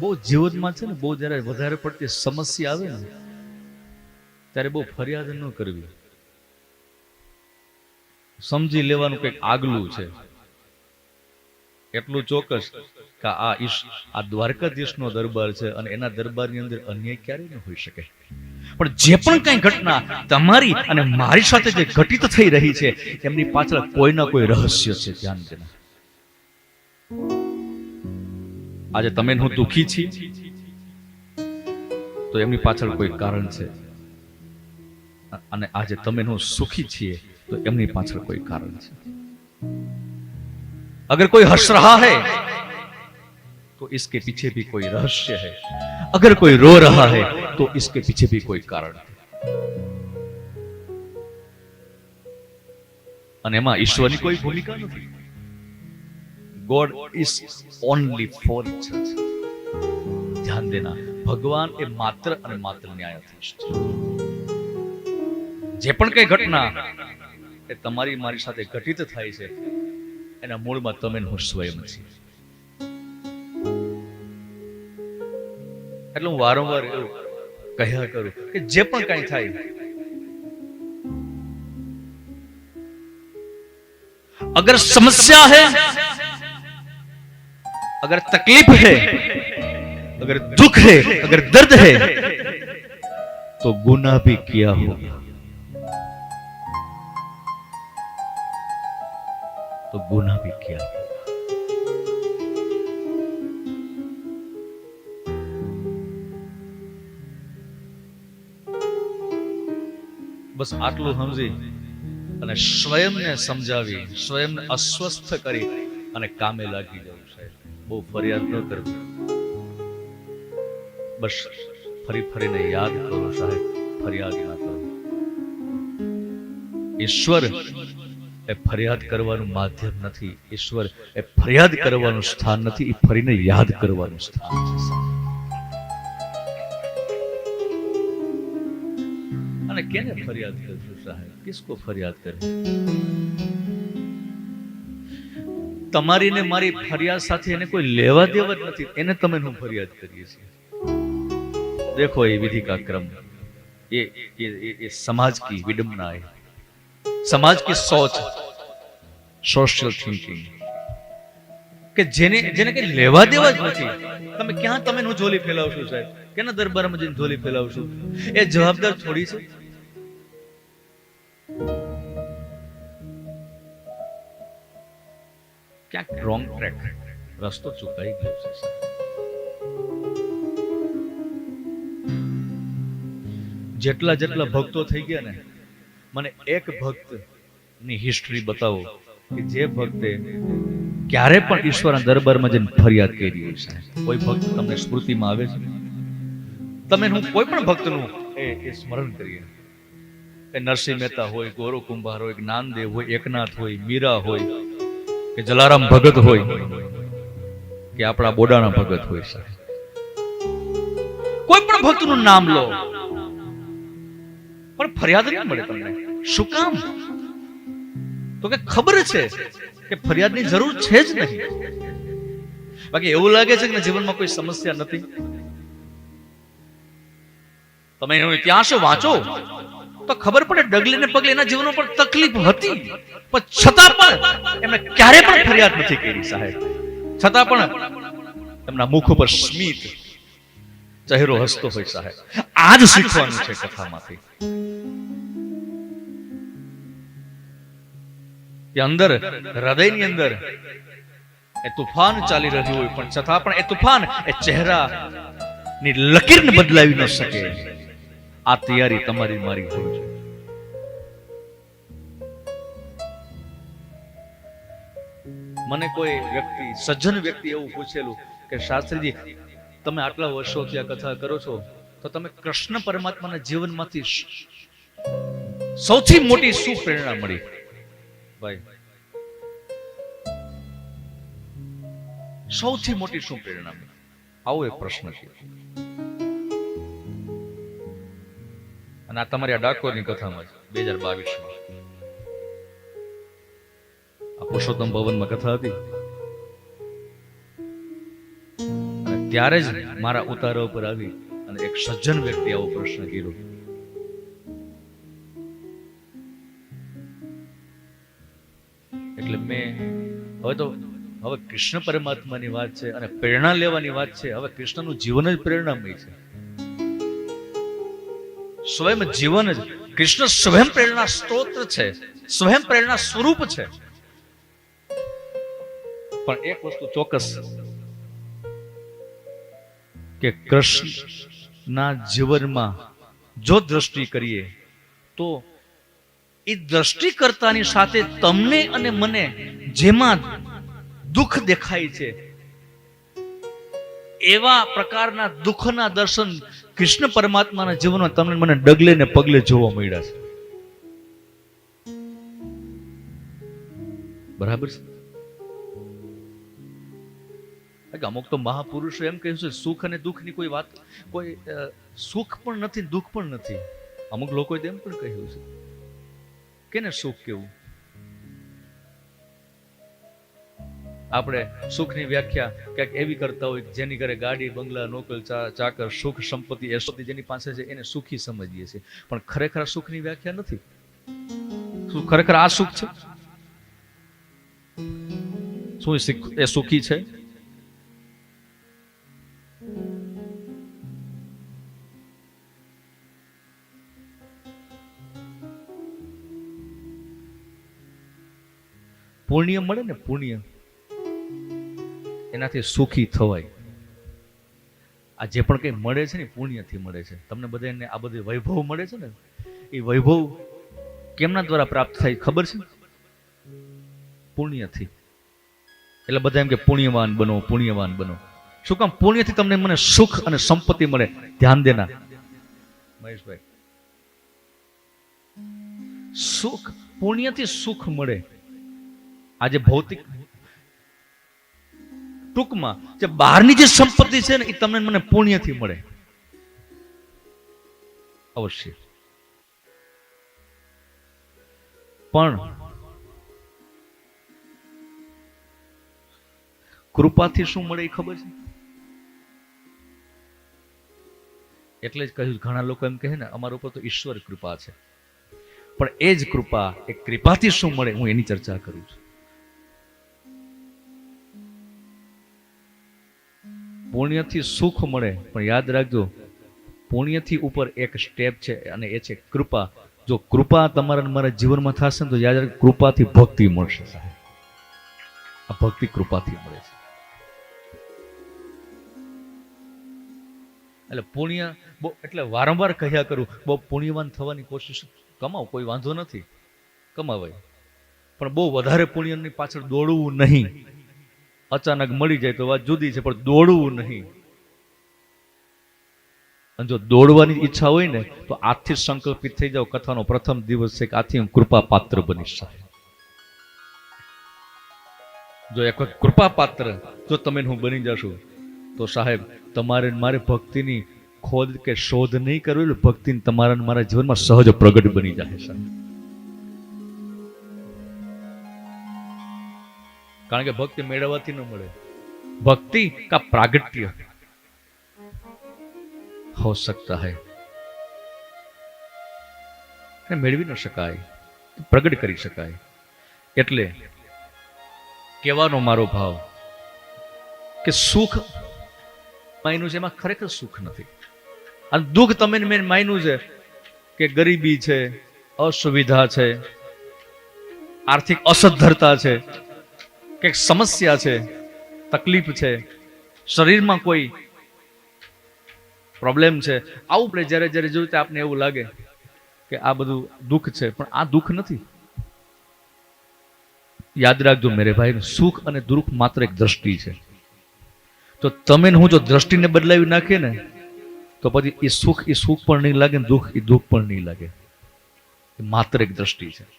બહુ જીવનમાં છે ને બહુ જ્યારે વધારે પડતી સમસ્યા આવે ને, ત્યારે બહુ ફરિયાદ ન કરવી. સમજી લેવાનું કંઈક આગલું છે. એટલું ચોક્કસ કે આ ઈશ, આ દ્વારકાધીશનો દરબાર છે અને એના દરબારની અંદર અન્યાય ક્યારેય ન હોઈ શકે. પણ જે પણ કઈ ઘટના તમારી અને મારી સાથે જે ઘટિત થઈ રહી છે, એમની પાછળ કોઈ ના કોઈ રહસ્ય છે ધ્યાન દેના આજે તમે ને હું દુખી છી તો એમની પાછળ કોઈ કારણ છે અને આજે તમે ને હું સુખી છીએ તો એમની પાછળ કોઈ કારણ છે अगर कोई हंस रहा है तो इसके पीछे भी कोई रहस्य है अगर कोई रो रहा है तो इसके पीछे भी कोई कारण है અને એમાં ઈશ્વરની કોઈ ભૂમિકા નથી ગોડ ઇઝ ઓનલી ફોર ધ્યાન દેના ભગવાન એ માત્ર અને માત્ર ન્યાયાધીશ છે જે પણ કઈ ઘટના એ તમારી મારી સાથે ઘટિત થાય છે એના મૂળમાં તમે હું સ્વયં છીએ એટલે હું વારંવાર એવું કહ્યા કરું કે જે પણ કઈ થાય, અગર સમસ્યા હે अगर तकलीफ है अगर दुख है अगर दर्द है तो गुना भी किया होगा तो गुना भी किया होगा બસ આટલું સમજી અને સ્વયંને સમજાવી સ્વયંને અસ્વસ્થ કરી અને કામે લાગી જવું છે બહુ ફરિયાદ ન કરવી. બસ ફરી ફરીને યાદ કરો સાહેબ, ફરિયાદ ના કરો. ઈશ્વર એ ફરિયાદ કરવાનું માધ્યમ નથી, ઈશ્વર એ ફરિયાદ કરવાનું સ્થાન નથી એ ફરીને યાદ કરવાનું સ્થાન અને કેને ફરિયાદ કરશું સાહેબ? કિસકો ફરિયાદ કરે તમારી ને મારી ફરિયાદ સાથે એને કોઈ લેવા દેવા જ નથી. એને તમે હું ફરિયાદ કરીએ છીએ. દેખો એ વિધિ કા ક્રમ. એ એ સમાજ કી વિડંબના હે. સમાજ કી સોચ. સોશિયલ થિંકિંગ કે જેને જેને કઈ લેવા દેવા જ નથી. તમે ક્યાં તમે હું ઝોલી ફેલાવશો સાહેબ? કેના દરબારમાં જઈને ઝોલી ફેલાવશો? એ જવાબદાર થોડી છે? ક્યાંક રોંગ ટ્રેક રસ્તો ચૂકાઈ ગયો છે જેટલા જેટલા ભક્તો થઈ ગયા ને મને એક ભક્તની હિસ્ટ્રી બતાવો કે જે ભક્તે ક્યારે પણ ઈશ્વરના દરબારમાં જઈને ફરિયાદ કરી હોય છે કોઈ ભક્ત તમને સ્મૃતિમાં આવે છે? તમે હું કોઈ પણ ભક્તનું એ એ સ્મરણ કરીએ. એ નરસિંહ મહેતા હોય ગોરો કુંભાર હોય જ્ઞાનદેવ હોય એકનાથ હોય મીરા હોય કે જલારામ ભગત હોય, કે આપણા બોડાના ભગત હોય સાહેબ. કોઈ પણ ભક્તનું નામ લો. પણ ફરિયાદ નહીં મળે તમને. શું કામ? તો કે ખબર છે કે ફરિયાદની જરૂર છે જ નહીં. બાકી એવું લાગે છે કે જીવનમાં કોઈ સમસ્યા નથી. તમે એનો ઇતિહાસ વાંચો, તો ખબર પડે ડગલે ને પગલે એના જીવનમાં પણ તકલીફ હતી. પણ છતાં પણ એમણે ક્યારે પણ ફરિયાદ નથી કરી, સાહેબ. છતાં પણ એમના મુખ ઉપર સ્મિત, ચહેરો હસતો હોય, સાહેબ. આજ શીખવાનું છે કથામાંથી. કે અંદર, હૃદયની અંદર એ તુફાન ચાલી રહ્યું હોય, પણ છતાં પણ એ તુફાન, એ ચહેરા ની લકીરને બદલાવી ન શકે. આ તૈયારી તમારી મારી હોય જોઈએ મને કોઈ વ્યક્તિ, સજ્જન વ્યક્તિ એવું પૂછેલું કે, શાસ્ત્રીજી, તમે આટલા વર્ષોથી આ કથા કરો છો, તો તમે કૃષ્ણ પરમાત્માના જીવનમાંથી સૌથી મોટી શું પ્રેરણા મળી. ભાઈ, સૌથી મોટી શું પ્રેરણા મળી. આવો એક પ્રશ્ન છે અને આ તમારી આ ડાકોરની કથામાં બે હજાર બાવીસમાં. પુરુષોત્તમ ભવનમાં કથા હતી. ત્યારે જ મારા ઉતારા ઉપર આવી અને એક સજ્જન વ્યક્તિ આવો પ્રશ્ન કર્યો. એટલે મેં હવે તો હવે કૃષ્ણ પરમાત્માની વાત છે અને પ્રેરણા લેવાની વાત છે. હવે કૃષ્ણનું જીવન જ પ્રેરણામય છે. સ્વયં જીવન જ કૃષ્ણ સ્વયં પ્રેરણા સ્ત્રોત છે. સ્વયં પ્રેરણા સ્વરૂપ છે. પણ એક વસ્તુ ચોક્કસ કે કૃષ્ણના જીવનમાં જો દ્રષ્ટિ કરીએ, તો એ દ્રષ્ટિ કરતાની સાથે તમને અને મને જેમાં દુઃખ દેખાય છે, એવા પ્રકારના દુઃખના દર્શન કૃષ્ણ પરમાત્માના જીવનમાં તમને મને ડગલે ને પગલે જોવા મળ્યા છે. બરાબર છે? અમુક તો મહાપુરુષો એમ કહ્યું છે, સુખ અને દુઃખની કોઈ વાત, કોઈ સુખ પણ નથી, દુઃખ પણ નથી. અમુક લોકોએ એમ પણ કહ્યું છે. કેને સુખ કેવું? આપણે સુખની વ્યાખ્યા ક્યાંક એવી કરતા હોય જેની ઘરે ગાડી, બંગલા, નોકલ, ચા- ચાકર, સુખ, સંપત્તિ એસોતી જેની પાસે છે, એને સુખી સમજીએ છીએ. પણ ખરેખર સુખની વ્યાખ્યા નથી? ખરેખર આ સુખ છે? શું એ સુખી છે? પુણ્ય મળે ને પુણ્ય, એનાથી સુખી થવાય. આ જે પણ કંઈ મળે છે ને પુણ્યથી મળે છે. તમને બધાને આ બધી વૈભવ મળે છે ને, એ વૈભવ કેમના દ્વારા પ્રાપ્ત થાય ખબર છે? પુણ્યથી. એટલે બધા એમ કે પુણ્યવાન બનો પુણ્યવાન બનો. શું કામ? પુણ્યથી તમને મને સુખ અને સંપત્તિ મળે. ધ્યાન દેના. મહેશભાઈ. સુખ, પુણ્યથી સુખ મળે. આજે ભૌતિક ટૂંકમાં જે બહારની જે સંપત્તિ છે ને, એ તમને મને પુણ્યથી મળે. અવશ્ય. પણ કૃપાથી શું મળે એ ખબર છે? એટલે જ કહ્યું, ઘણા લોકો એમ કહે ને, અમારા ઉપર તો ઈશ્વર કૃપા છે. પણ એ જ કૃપા, એ કૃપાથી શું મળે, હું એની ચર્ચા કરું છું. પુણ્યથી સુખ મળે. પણ યાદ રાખજો, પુણ્યથી ઉપર એક સ્ટેપ છે અને એ છે કૃપા. જો કૃપા તમારા મારા જીવનમાં થશે ને તો યાદ રાખ કૃપાથી ભક્તિ મળશે આ ભક્તિ કૃપાથી મળે છે. એટલે પુણ્ય બહુ, એટલે વારંવાર કહ્યા કરું, બહુ પુણ્યવાન થવાની કોશિશ કમાવ, કોઈ વાંધો નથી. કમાવાય. પણ બહુ વધારે પુણ્યની પાછળ દોડવું નહીં. અચાનક મળી જાય તો વાત જુદી છે, પણ દોડવું નહીં અને જો દોડવાની ઈચ્છા હોય ને, તો આથી સંકલ્પિત થઈ જાવ કથાનો પ્રથમ દિવસ છે કે આથી હું કૃપા પાત્ર બની સાહેબ. જો એક વખત કૃપા પાત્ર જો તમે હું બની જશું, તો સાહેબ, તમારે મારી ભક્તિની ખોદ કે શોધ નહીં કરવી ભક્તિ તમારા મારા જીવનમાં સહજ પ્રગટ બની જાય, સાહેબ કારણ કે ભક્તિ મેળવવાથી ન મળે. ભક્તિ કા પ્રાગટ્ય? હો સકતા હૈ. મેળવી ન શકાય. પ્રગટ કરી શકાય. એટલે કહેવાનો મારો ભાવ કે સુખ માયનું છે, એમાં ખરેખર સુખ નથી. અને દુઃખ તમે મેં માયનું છે કે ગરીબી છે, અસુવિધા છે, આર્થિક અસદ્ધરતા છે કે સમસ્યા છે, તકલીફ છે, શરીરમાં કોઈ પ્રોબ્લેમ છે, આવું આપણે જ્યારે જ્યારે જોયું ત્યારે આપને એવું લાગે કે આ બધું દુઃખ છે, પણ આ દુઃખ નથી. યાદ રાખજો મેરે ભાઈ, સુખ અને દુઃખ માત્ર એક દ્રષ્ટિ છે. તો તમે હું જો દ્રષ્ટિને બદલાવી નાખીએ ને, તો પછી એ સુખ એ સુખ પણ નહીં લાગે દુઃખ, એ દુઃખ પણ નહીં લાગે. માત્ર એક દ્રષ્ટિ છે.